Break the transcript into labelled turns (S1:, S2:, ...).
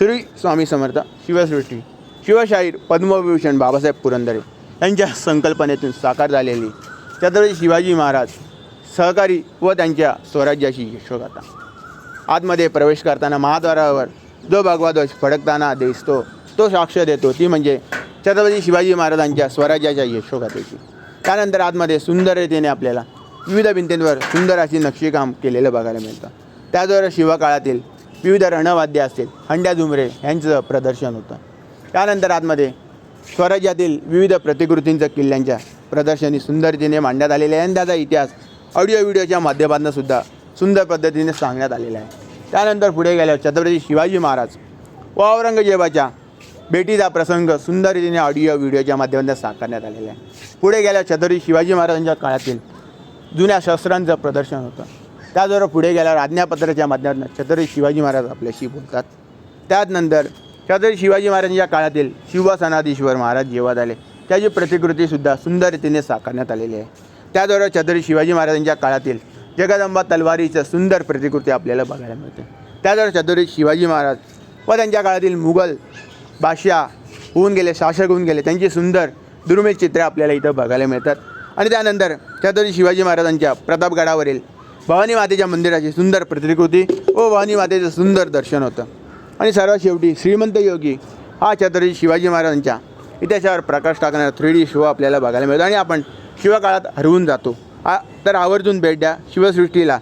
S1: श्री स्वामी समर्थ शिवसृष्टी शिवशाहीर पद्मविभूषण बाबासाहेब पुरंदरे यांच्या संकल्पनेतून साकार झालेली छत्रपती शिवाजी महाराज सहकारी व त्यांच्या स्वराज्याची यशोगाथा. आतमध्ये प्रवेश करताना महाद्वारावर जो भगवा ध्वज फडकताना दिसतो तो साक्ष देतो ती म्हणजे छत्रपती शिवाजी महाराजांच्या स्वराज्याच्या यशोगाथेची. त्यानंतर आतमध्ये सुंदर रीतीने आपल्याला विविध भिंतींवर सुंदर अशी नक्षीकाम केलेलं बघायला मिळतं. त्याद्वारे शिवकाळातील विविध रणवाद्य असतील. हंड्या झुमरे यांचं प्रदर्शन होतं. त्यानंतर आतमध्ये स्वराज्यातील विविध प्रतिकृतींचं किल्ल्यांच्या प्रदर्शनी सुंदरतेने मांडण्यात आलेले आहे. आणि त्याचा इतिहास ऑडिओ व्हिडिओच्या माध्यमातून सुद्धा सुंदर पद्धतीने सांगण्यात आलेला आहे. त्यानंतर पुढे गेल्यावर छत्रपती शिवाजी महाराज व औरंगजेबाच्या भेटीचा प्रसंग सुंदर रीतीने ऑडिओ व्हिडिओच्या माध्यमातून साकारण्यात आलेला आहे. पुढे गेल्यावर छत्रपती शिवाजी महाराजांच्या काळातील जुन्या शस्त्रांचं प्रदर्शन होतं. त्याचबरोबर पुढे गेल्यावर आज्ञापत्राच्या माध्यमातून छत्रपती शिवाजी महाराज आपल्याशी बोलतात. त्यानंतर छत्रपती शिवाजी महाराजांच्या काळातील शिवसनाधीश्वर महाराज जेव्हा झाले त्याची प्रतिकृतीसुद्धा सुंदर रीतीने साकारण्यात आलेली आहे. त्याद्वारे छत्रपती शिवाजी महाराजांच्या काळातील जगदंबा तलवारीचं सुंदर प्रतिकृती आपल्याला बघायला मिळते. त्याद्वारे छत्रपती शिवाजी महाराज व त्यांच्या काळातील मुघल बादशाह होऊन गेले शासक होऊन गेले त्यांची सुंदर दुर्मिळ चित्रे आपल्याला इथं बघायला मिळतात. आणि त्यानंतर छत्रपती शिवाजी महाराजांच्या प्रतापगडावरील भवानी मातेच्या मंदिराची सुंदर प्रतिकृती व भवानी मातेचं सुंदर दर्शन होतं. आणि सर्वात शेवटी श्रीमंत योगी हा छत्रपती शिवाजी महाराजांच्या इतिहासावर प्रकाश टाकणारा थ्री डी शो आपल्याला बघायला मिळतो. आणि आपण शिवकाळात हरवून जातो. आ तर आवर्जून भेट द्या. शिवसृष्टीला